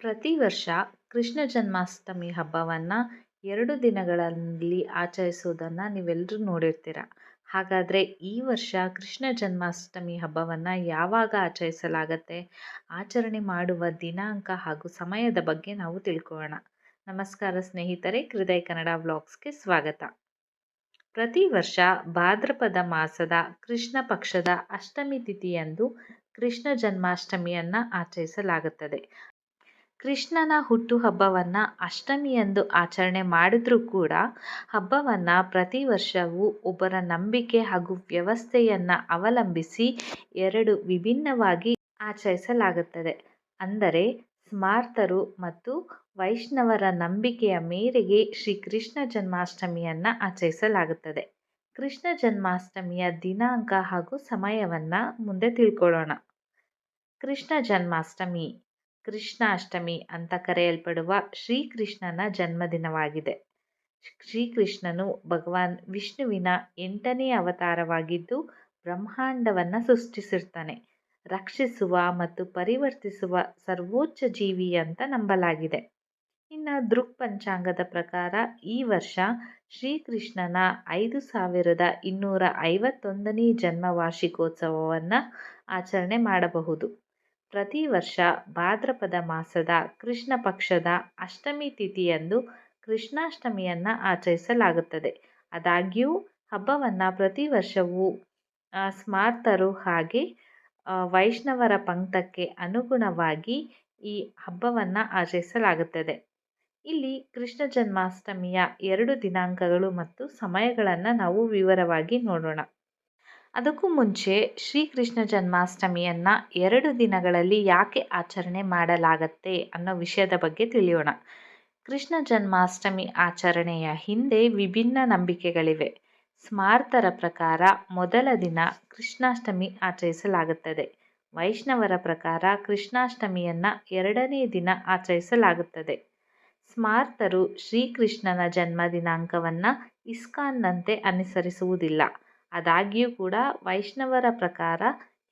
ಪ್ರತಿ ವರ್ಷ ಕೃಷ್ಣ ಜನ್ಮಾಷ್ಟಮಿ ಹಬ್ಬವನ್ನು ಎರಡು ದಿನಗಳಲ್ಲಿ ಆಚರಿಸುವುದನ್ನು ನೀವೆಲ್ಲರೂ ನೋಡಿರ್ತೀರ. ಹಾಗಾದರೆ ಈ ವರ್ಷ ಕೃಷ್ಣ ಜನ್ಮಾಷ್ಟಮಿ ಹಬ್ಬವನ್ನು ಯಾವಾಗ ಆಚರಿಸಲಾಗತ್ತೆ? ಆಚರಣೆ ಮಾಡುವ ದಿನಾಂಕ ಹಾಗೂ ಸಮಯದ ಬಗ್ಗೆ ನಾವು ತಿಳ್ಕೊಳ್ಳೋಣ. ನಮಸ್ಕಾರ ಸ್ನೇಹಿತರೆ, ಹೃದಯ ಕನ್ನಡ ವ್ಲಾಗ್ಸ್ಗೆ ಸ್ವಾಗತ. ಪ್ರತಿ ವರ್ಷ ಭಾದ್ರಪದ ಮಾಸದ ಕೃಷ್ಣ ಪಕ್ಷದ ಅಷ್ಟಮಿ ತಿಥಿಯಂದು ಕೃಷ್ಣ ಜನ್ಮಾಷ್ಟಮಿಯನ್ನು ಆಚರಿಸಲಾಗುತ್ತದೆ. ಕೃಷ್ಣನ ಹುಟ್ಟುಹಬ್ಬವನ್ನು ಅಷ್ಟಮಿಯಂದು ಆಚರಣೆ ಮಾಡಿದ್ರೂ ಕೂಡ ಹಬ್ಬವನ್ನು ಪ್ರತಿ ವರ್ಷವೂ ಒಬ್ಬರ ನಂಬಿಕೆ ಹಾಗೂ ವ್ಯವಸ್ಥೆಯನ್ನು ಅವಲಂಬಿಸಿ ಎರಡು ವಿಭಿನ್ನವಾಗಿ ಆಚರಿಸಲಾಗುತ್ತದೆ. ಅಂದರೆ ಸ್ಮಾರ್ತರು ಮತ್ತು ವೈಷ್ಣವರ ನಂಬಿಕೆಯ ಮೇರೆಗೆ ಶ್ರೀ ಕೃಷ್ಣ ಜನ್ಮಾಷ್ಟಮಿಯನ್ನು ಆಚರಿಸಲಾಗುತ್ತದೆ. ಕೃಷ್ಣ ಜನ್ಮಾಷ್ಟಮಿಯ ದಿನಾಂಕ ಹಾಗೂ ಸಮಯವನ್ನು ಮುಂದೆ ತಿಳ್ಕೊಳ್ಳೋಣ. ಕೃಷ್ಣ ಜನ್ಮಾಷ್ಟಮಿ ಕೃಷ್ಣಾಷ್ಟಮಿ ಅಂತ ಕರೆಯಲ್ಪಡುವ ಶ್ರೀಕೃಷ್ಣನ ಜನ್ಮದಿನವಾಗಿದೆ. ಶ್ರೀಕೃಷ್ಣನು ಭಗವಾನ್ ವಿಷ್ಣುವಿನ ಎಂಟನೇ ಅವತಾರವಾಗಿದ್ದು ಬ್ರಹ್ಮಾಂಡವನ್ನು ಸೃಷ್ಟಿಸಿರ್ತಾನೆ. ರಕ್ಷಿಸುವ ಮತ್ತು ಪರಿವರ್ತಿಸುವ ಸರ್ವೋಚ್ಚ ಜೀವಿ ಅಂತ ನಂಬಲಾಗಿದೆ. ಇನ್ನು ದೃಕ್ ಪಂಚಾಂಗದ ಪ್ರಕಾರ ಈ ವರ್ಷ ಶ್ರೀಕೃಷ್ಣನ ಐದು ಸಾವಿರದ ಇನ್ನೂರ ಐವತ್ತೊಂದನೇ ಜನ್ಮ ವಾರ್ಷಿಕೋತ್ಸವವನ್ನು ಆಚರಣೆ ಮಾಡಬಹುದು. ಪ್ರತಿ ವರ್ಷ ಭಾದ್ರಪದ ಮಾಸದ ಕೃಷ್ಣ ಪಕ್ಷದ ಅಷ್ಟಮಿ ತಿಥಿಯಂದು ಕೃಷ್ಣಾಷ್ಟಮಿಯನ್ನು ಆಚರಿಸಲಾಗುತ್ತದೆ. ಆದಾಗ್ಯೂ, ಹಬ್ಬವನ್ನು ಪ್ರತಿ ವರ್ಷವೂ ಸ್ಮಾರ್ತರು ಹಾಗೆ ವೈಷ್ಣವರ ಪಂಥಕ್ಕೆ ಅನುಗುಣವಾಗಿ ಈ ಹಬ್ಬವನ್ನು ಆಚರಿಸಲಾಗುತ್ತದೆ. ಇಲ್ಲಿ ಕೃಷ್ಣ ಜನ್ಮಾಷ್ಟಮಿಯ ಎರಡು ದಿನಾಂಕಗಳು ಮತ್ತು ಸಮಯಗಳನ್ನು ನಾವು ವಿವರವಾಗಿ ನೋಡೋಣ. ಅದಕ್ಕೂ ಮುಂಚೆ ಶ್ರೀಕೃಷ್ಣ ಜನ್ಮಾಷ್ಟಮಿಯನ್ನು ಎರಡು ದಿನಗಳಲ್ಲಿ ಯಾಕೆ ಆಚರಣೆ ಮಾಡಲಾಗತ್ತೆ ಅನ್ನೋ ವಿಷಯದ ಬಗ್ಗೆ ತಿಳಿಯೋಣ. ಕೃಷ್ಣ ಜನ್ಮಾಷ್ಟಮಿ ಆಚರಣೆಯ ಹಿಂದೆ ವಿಭಿನ್ನ ನಂಬಿಕೆಗಳಿವೆ. ಸ್ಮಾರ್ತರ ಪ್ರಕಾರ ಮೊದಲ ದಿನ ಕೃಷ್ಣಾಷ್ಟಮಿ ಆಚರಿಸಲಾಗುತ್ತದೆ. ವೈಷ್ಣವರ ಪ್ರಕಾರ ಕೃಷ್ಣಾಷ್ಟಮಿಯನ್ನು ಎರಡನೇ ದಿನ ಆಚರಿಸಲಾಗುತ್ತದೆ. ಸ್ಮಾರ್ತರು ಶ್ರೀಕೃಷ್ಣನ ಜನ್ಮ ದಿನಾಂಕವನ್ನು ಇಸ್ಕಾನ್ನಂತೆ ಅನುಸರಿಸುವುದಿಲ್ಲ. ಆದಾಗ್ಯೂ ಕೂಡ ವೈಷ್ಣವರ ಪ್ರಕಾರ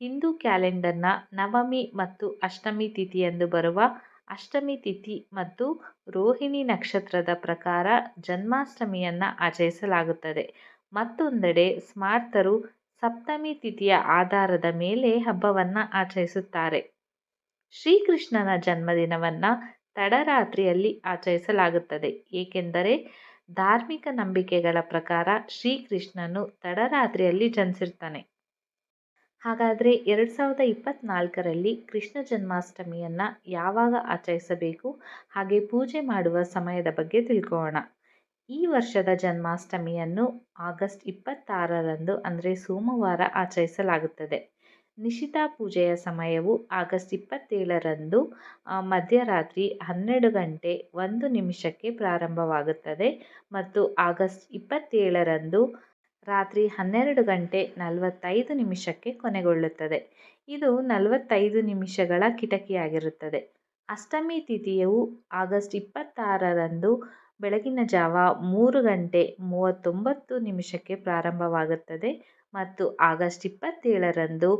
ಹಿಂದೂ ಕ್ಯಾಲೆಂಡರ್ನ ನವಮಿ ಮತ್ತು ಅಷ್ಟಮಿ ತಿಥಿಯಂದು ಬರುವ ಅಷ್ಟಮಿ ತಿಥಿ ಮತ್ತು ರೋಹಿಣಿ ನಕ್ಷತ್ರದ ಪ್ರಕಾರ ಜನ್ಮಾಷ್ಟಮಿಯನ್ನು ಆಚರಿಸಲಾಗುತ್ತದೆ. ಮತ್ತೊಂದೆಡೆ ಸ್ಮಾರ್ತರು ಸಪ್ತಮಿ ತಿಥಿಯ ಆಧಾರದ ಮೇಲೆ ಹಬ್ಬವನ್ನು ಆಚರಿಸುತ್ತಾರೆ. ಶ್ರೀಕೃಷ್ಣನ ಜನ್ಮದಿನವನ್ನು ತಡರಾತ್ರಿಯಲ್ಲಿ ಆಚರಿಸಲಾಗುತ್ತದೆ. ಏಕೆಂದರೆ ಧಾರ್ಮಿಕ ನಂಬಿಕೆಗಳ ಪ್ರಕಾರ ಶ್ರೀಕೃಷ್ಣನು ತಡರಾತ್ರಿಯಲ್ಲಿ ಜನಿಸಿರ್ತಾನೆ. ಹಾಗಾದರೆ ಎರಡು ಸಾವಿರದ ಇಪ್ಪತ್ತ್ನಾಲ್ಕರಲ್ಲಿ ಕೃಷ್ಣ ಜನ್ಮಾಷ್ಟಮಿಯನ್ನು ಯಾವಾಗ ಆಚರಿಸಬೇಕು? ಹಾಗೆ ಪೂಜೆ ಮಾಡುವ ಸಮಯದ ಬಗ್ಗೆ ತಿಳ್ಕೊಳ್ಳೋಣ. ಈ ವರ್ಷದ ಜನ್ಮಾಷ್ಟಮಿಯನ್ನು ಆಗಸ್ಟ್ ಇಪ್ಪತ್ತಾರರಂದು ಅಂದರೆ ಸೋಮವಾರ ಆಚರಿಸಲಾಗುತ್ತದೆ. ನಿಶಿತಾ ಪೂಜೆಯ ಸಮಯವು ಆಗಸ್ಟ್ ಇಪ್ಪತ್ತೇಳರಂದು ಮಧ್ಯರಾತ್ರಿ ಹನ್ನೆರಡು ಗಂಟೆ ಒಂದು ನಿಮಿಷಕ್ಕೆ ಪ್ರಾರಂಭವಾಗುತ್ತದೆ ಮತ್ತು ಆಗಸ್ಟ್ ಇಪ್ಪತ್ತೇಳರಂದು ರಾತ್ರಿ ಹನ್ನೆರಡು ಗಂಟೆ ನಲವತ್ತೈದು ನಿಮಿಷಕ್ಕೆ ಕೊನೆಗೊಳ್ಳುತ್ತದೆ. ಇದು ನಲವತ್ತೈದು ನಿಮಿಷಗಳ ಕಿಟಕಿಯಾಗಿರುತ್ತದೆ. ಅಷ್ಟಮಿ ತಿಥಿಯು ಆಗಸ್ಟ್ ಇಪ್ಪತ್ತಾರರಂದು ಬೆಳಗಿನ ಜಾವ ಮೂರು ಗಂಟೆ ಮೂವತ್ತೊಂಬತ್ತು ನಿಮಿಷಕ್ಕೆ ಪ್ರಾರಂಭವಾಗುತ್ತದೆ ಮತ್ತು ಆಗಸ್ಟ್ ಇಪ್ಪತ್ತೇಳರಂದು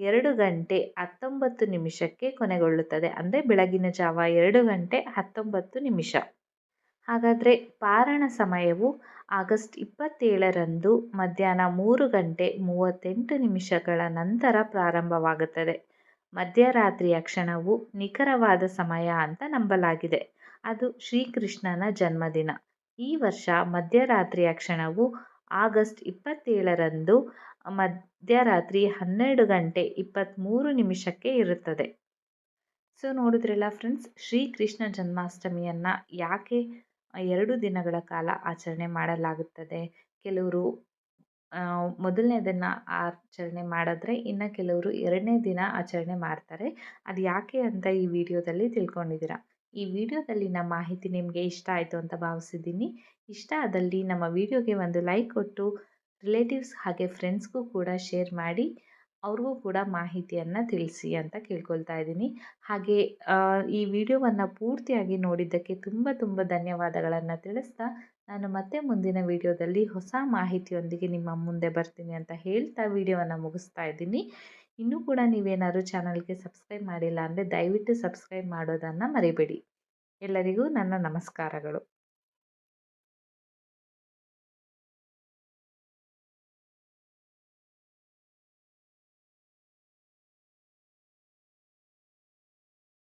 ಎರಡು ಗಂಟೆ ಹತ್ತೊಂಬತ್ತು ನಿಮಿಷಕ್ಕೆ ಕೊನೆಗೊಳ್ಳುತ್ತದೆ. ಅಂದರೆ ಬೆಳಗಿನ ಜಾವ ಎರಡು ಗಂಟೆ ಹತ್ತೊಂಬತ್ತು ನಿಮಿಷ. ಹಾಗಾದರೆ ಪಾರಣ ಸಮಯವು ಆಗಸ್ಟ್ ಇಪ್ಪತ್ತೇಳರಂದು ಮಧ್ಯಾಹ್ನ ಮೂರು ಗಂಟೆ ಮೂವತ್ತೆಂಟು ನಿಮಿಷಗಳ ನಂತರ ಪ್ರಾರಂಭವಾಗುತ್ತದೆ. ಮಧ್ಯರಾತ್ರಿಯ ಕ್ಷಣವು ನಿಖರವಾದ ಸಮಯ ಅಂತ ನಂಬಲಾಗಿದೆ. ಅದು ಶ್ರೀಕೃಷ್ಣನ ಜನ್ಮದಿನ. ಈ ವರ್ಷ ಮಧ್ಯರಾತ್ರಿಯ ಕ್ಷಣವು ಆಗಸ್ಟ್ ಇಪ್ಪತ್ತೇಳರಂದು ಮಧ್ಯರಾತ್ರಿ ಹನ್ನೆರಡು ಗಂಟೆ ಇಪ್ಪತ್ತ್ಮೂರು ನಿಮಿಷಕ್ಕೆ ಇರುತ್ತದೆ. ಸೊ ನೋಡಿದ್ರಲ್ಲ ಫ್ರೆಂಡ್ಸ್ ಶ್ರೀಕೃಷ್ಣ ಜನ್ಮಾಷ್ಟಮಿಯನ್ನು ಯಾಕೆ ಎರಡು ದಿನಗಳ ಕಾಲ ಆಚರಣೆ ಮಾಡಲಾಗುತ್ತದೆ? ಕೆಲವರು ಮೊದಲನೇ ದಿನ ಆಚರಣೆ ಮಾಡಿದ್ರೆ ಇನ್ನು ಕೆಲವರು ಎರಡನೇ ದಿನ ಆಚರಣೆ ಮಾಡ್ತಾರೆ. ಅದು ಯಾಕೆ ಅಂತ ಈ ವಿಡಿಯೋದಲ್ಲಿ ತಿಳ್ಕೊಂಡಿದ್ದೀರಾ? ಈ ವಿಡಿಯೋದಲ್ಲಿನ ಮಾಹಿತಿ ನಿಮಗೆ ಇಷ್ಟ ಆಯಿತು ಅಂತ ಭಾವಿಸಿದ್ದೀನಿ. ಇಷ್ಟ ಆದಲ್ಲಿ ನಮ್ಮ ವಿಡಿಯೋಗೆ ಒಂದು ಲೈಕ್ ಕೊಟ್ಟು ರಿಲೇಟಿವ್ಸ್ ಹಾಗೆ ಫ್ರೆಂಡ್ಸ್ಗೂ ಕೂಡ ಶೇರ್ ಮಾಡಿ, ಅವ್ರಿಗೂ ಕೂಡ ಮಾಹಿತಿಯನ್ನು ತಿಳಿಸಿ ಅಂತ ಕೇಳ್ಕೊಳ್ತಾ ಇದ್ದೀನಿ. ಹಾಗೆ ಈ ವಿಡಿಯೋವನ್ನು ಪೂರ್ತಿಯಾಗಿ ನೋಡಿದ್ದಕ್ಕೆ ತುಂಬ ತುಂಬ ಧನ್ಯವಾದಗಳನ್ನು ತಿಳಿಸ್ತಾ, ನಾನು ಮತ್ತೆ ಮುಂದಿನ ವಿಡಿಯೋದಲ್ಲಿ ಹೊಸ ಮಾಹಿತಿಯೊಂದಿಗೆ ನಿಮ್ಮ ಮುಂದೆ ಬರ್ತೀನಿ ಅಂತ ಹೇಳ್ತಾ ವಿಡಿಯೋವನ್ನು ಮುಗಿಸ್ತಾ ಇದ್ದೀನಿ. ಇನ್ನೂ ಕೂಡ ನೀವೇನಾದ್ರು ಚಾನಲ್ಗೆ ಸಬ್ಸ್ಕ್ರೈಬ್ ಮಾಡಿಲ್ಲ ಅಂದರೆ ದಯವಿಟ್ಟು ಸಬ್ಸ್ಕ್ರೈಬ್ ಮಾಡೋದನ್ನು ಮರಿಬೇಡಿ. ಎಲ್ಲರಿಗೂ ನನ್ನ ನಮಸ್ಕಾರಗಳು.